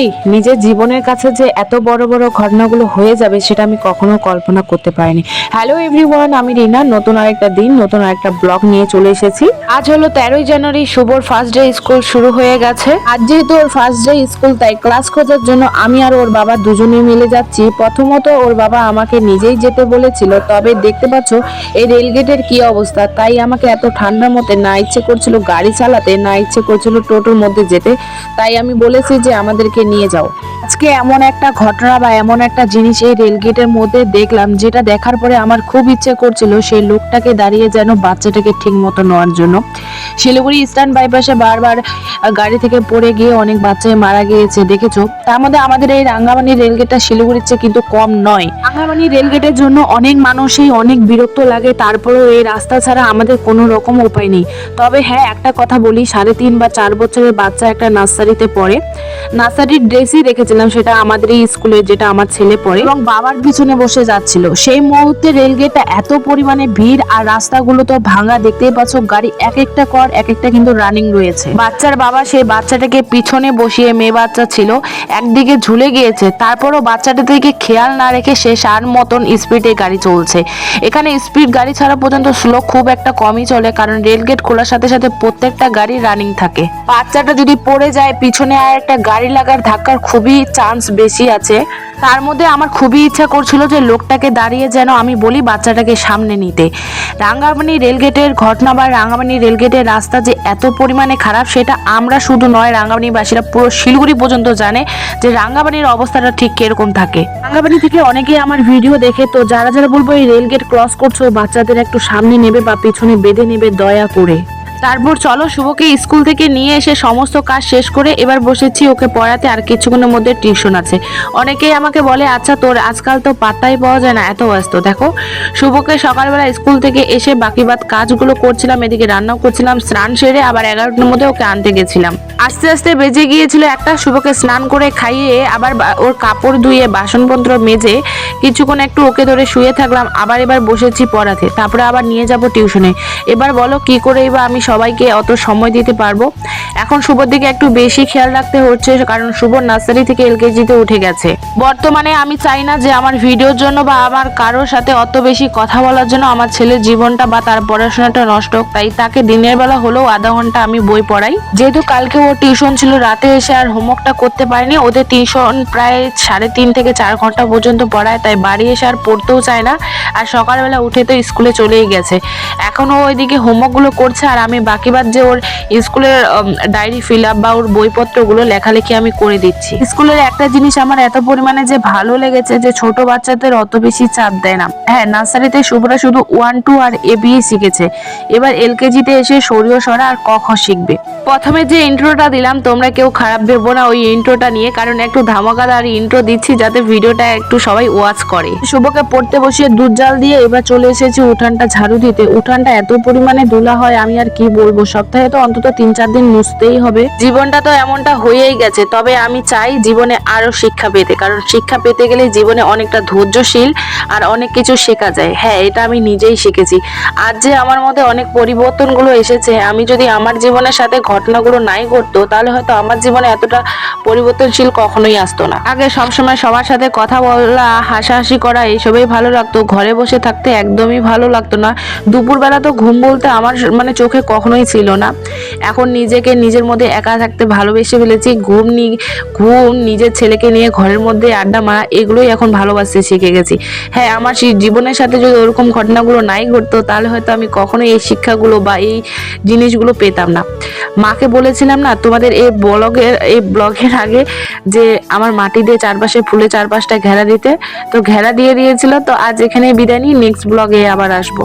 এই নিজের জীবনের কাছে যে এত বড় বড় ঘটনাগুলো হয়ে যাবে সেটা আমি কখনো কল্পনা করতে পারিনি। হ্যালো এভরিওয়ান আমি রিনা, নতুন আরেকটা দিন, নতুন আরেকটা ব্লগ নিয়ে চলে এসেছি। আজ হলো তেরোই জানুয়ারি শুভর ফার্স্ট ডে স্কুল শুরু হয়ে গেছে। আজ যেহেতু ওর ফার্স্ট ডে স্কুল তাই ক্লাস খোঁজার জন্য আমি আর ওর বাবা দুজনে মিলে যাচ্ছি। প্রথমত ওর বাবা আমাকে নিজেই যেতে বলেছিল, তবে দেখতে পাচ্ছ এই রেলগেটের কি অবস্থা। তাই আমাকে এত ঠান্ডার মধ্যে না ইচ্ছে করছিল গাড়ি চালাতে, না ইচ্ছে করছিল টোটোর মধ্যে যেতে। তাই আমি বলেছি যে আমাদেরকে নিয়ে যাও। আজকে এমন একটা ঘটনা বা এমন একটা জিনিস এই রেলগেটের মধ্যে দেখলাম, যেটা দেখার পরে আমার খুব ইচ্ছে করছিল সেই লোকটাকে দাঁড়িয়ে যেন বাচ্চাটাকে ঠিক মতো নেওয়ার জন্য। শিলিগুড়ি স্ট্যান্ড বাইপাসে বারবার গাড়ি থেকে পড়ে গিয়ে অনেক বাচ্চাই মারা গিয়েছে, দেখেছ? তার মধ্যে আমাদের এই রাঙ্গামানি রেলগেটটা শিলিগুড়ির চেয়ে কিন্তু কম নয়। রাঙ্গামানি রেলগেটের জন্য অনেক মানুষই অনেক বিরক্ত লাগে, তারপরেও এই রাস্তা ছাড়া আমাদের কোনো রকম উপায় নেই। তবে হ্যাঁ একটা কথা বলি, সাড়ে তিন বা চার বছরের বাচ্চা একটা নার্সারিতে পড়ে। নার্সারির ড্রেসই রেখেছিলাম সেটা আমাদের এই স্কুলে, যেটা আমার ছেলে পড়ে। এবং বাবার পিছনে বসে যাচ্ছিল। সেই মুহূর্তে রেলগেটটা এত পরিমাণে ভিড় আর রাস্তাগুলো তো ভাঙা, দেখতেই পাচ্ছ, গাড়ি এক একটা কর, এক একটা কিন্তু রানিং রয়েছে। বাচ্চার বাবা সেই বাচ্চাটাকে পিছনে বসিয়ে মেয়ে বাচ্চা ছিল, একদিকে ঝুলে গিয়েছে, তারপরও বাচ্চাটা থেকে খেয়াল না রেখে সে সার মতন স্পিডে গাড়ি চলছে। এখানে স্পিড গাড়ি ছাড়া পর্যন্ত স্লো খুব একটা কমই চলে, কারণ রেলগেট খোলার সাথে সাথে প্রত্যেকটা গাড়ি রানিং থাকে। বাচ্চাটা যদি পড়ে যায়, পিছনে আর একটা গাড়ি লাগার ধাক্কার খুবই চান্স বেশি আছে। তার মধ্যে আমার খুবই ইচ্ছা করছিল যে লোকটাকে দাঁড়িয়ে যেন আমি বলি বাচ্চাটাকে সামনে নিতে। রাঙ্গামানি রেলগেটের ঘটনা বা রাঙ্গামানি রেলগেটের রাস্তা যে এত পরিমাণে খারাপ সেটা আমরা শুধু নয় রাঙ্গামানিবাসীরা পুরো শিলিগুড়ি পর্যন্ত জানে যে রাঙ্গামানির অবস্থাটা ঠিক কীরকম থাকে। রাঙ্গামানি থেকে অনেকেই আমার ভিডিও দেখে, তো যারা যারা বলব এই রেলগেট ক্রস করছ বাচ্চাদের একটু সামনে নেবে বা পিছনে বেঁধে নেবে দয়া করে। তারপর চলো শুভকে স্কুল থেকে নিয়ে এসে সমস্ত কাজ শেষ করে এবার বসেছি ওকে পড়াতে, আর কিছুক্ষণের মধ্যে টিউশন আছে। অনেকেই আমাকে বলে আচ্ছা তোর আজকাল তো পাত্তাই পাওয়া যায় না, এত ব্যস্ত। দেখো, শুভকে সকালবেলা স্কুল থেকে এসে বাকি বাদ কাজগুলো করছিলাম, এদিকে রান্নাও করছিলাম, স্নান সেরে আবার এগারোটার মধ্যে ওকে আনতে গেছিলাম। আস্তে আস্তে বেজে গিয়েছিল একটা, শুভকে স্নান করে খাইয়ে আবার ওর কাপড় ধুয়ে বাসনপত্র মেজে কিছুক্ষণ একটু ওকে ধরে শুয়ে থাকলাম, আবার এবার বসেছি পড়াতে, তারপরে আবার নিয়ে যাব টিউশনে। এবার বলো কি করে এবার আমি সবাইকে অত সময় দিতে পারব। এখন শুভর দিকে একটু বেশি খেয়াল রাখতে হচ্ছে, কারণ শুভ নার্সারি থেকে এলকেজিতে উঠে গেছে। বর্তমানে আমি চাই না যে আমার ভিডিওর জন্য বা আমার কারোর সাথে অত বেশি কথা বলার জন্য আমার ছেলের জীবনটা বা তার পড়াশোনাটা নষ্ট হোক। তাই তাকে দিনের বেলা হলেও আধা ঘণ্টা আমি বই পড়াই। যেহেতু কালকে ও টিউশন ছিল, রাতে এসে আর হোমওয়ার্কটা করতে পারেনি। ওদের টিউশন প্রায় সাড়ে তিন থেকে চার ঘণ্টা পর্যন্ত পড়ায়, তাই বাড়ি এসে আর পড়তেও চায় না। আর সকালবেলা উঠে তো স্কুলে চলেই গেছে। এখনও ওইদিকে হোমওয়ার্কগুলো করছে আর আমি বাকি বাদ যে ওর স্কুলের ডায়েরি ফিল আপ বা ওর বইপত্রগুলো লেখালেখি আমি করে দিচ্ছি। স্কুলের একটা জিনিস আমার এত পরিমাণে যে ভালো লেগেছে যে ছোট বাচ্চাদের অত বেশি চাপ দেয় না। হ্যাঁ নার্সারিতে শুভরা শুধু ওয়ান টু আর এ বি শিখেছে। এবার এলকেজিতে এসে সরিয় সরা আর ক, খ শিখবে। প্রথমে যে ইন্ট্রোটা দিলাম, তোমরা কেউ খারাপ ভেবো না ওই ইন্ট্রোটা নিয়ে, কারণ একটু ধামাকাদার ইন্ট্রো দিচ্ছি যাতে ভিডিওটা একটু সবাই ওয়াচ করে। শুভকে পড়তে বসিয়ে দুধ জাল দিয়ে এবার চলে এসেছি উঠানটা ঝাড়ু দিতে। উঠানটা এত পরিমাণে ধুলা হয়, আমি আর কি বলব, সপ্তাহে তো অন্তত তিন চার দিন মুছতেই হবে। জীবনটা তো এমনটা হয়েই গেছে, তবে আমি চাই জীবনে আরও শিক্ষা পেতে, কারণ শিক্ষা পেতে গেলে জীবনে অনেকটা ধৈর্যশীল আর অনেক কিছু শেখা যায়। হ্যাঁ এটা আমি নিজেই শিখেছি। আর যে আমার মধ্যে অনেক পরিবর্তনগুলো এসেছে, আমি যদি আমার জীবনের সাথে ঘটনাগুলো নাই ঘটতো, তাহলে হয়তো আমার জীবনে এতটা পরিবর্তনশীল কখনোই আসতো না। আগে সবসময় সবার সাথে কথা বলা, হাসাহাসি করা, এইসবই ভালো লাগতো। ঘরে বসে থাকতে একদমই ভালো লাগতো না। দুপুরবেলা তো ঘুম বলতে আমার মানে চোখে কখনোই ছিল না। এখন নিজেকে নিজের মধ্যে একা থাকতে ভালোবেসে ফেলেছি। ঘুম নি ঘুম নিজের ছেলেকে নিয়ে ঘরের মধ্যে, আড্ডা মারা এগুলোই এখন ভালোবাসতে শিখে গেছি। হ্যাঁ আমার সেই জীবনের সাথে যদি ওরকম ঘটনাগুলো নাই ঘটতো, তাহলে হয়তো আমি কখনোই এই শিক্ষাগুলো বা এই জিনিসগুলো পেতাম না। মাকে বলেছিলাম না, তোমাদের এই ব্লগের এই ব্লগের আগে যে আমার মাটি দিয়ে চারপাশে ফুলে চারপাশটা ঘেরা দিতে। তো ঘেরা দিয়ে দিয়েছিল, তো আজ এখানে বিদায় নিই নেক্সট ব্লগে আবার আসব।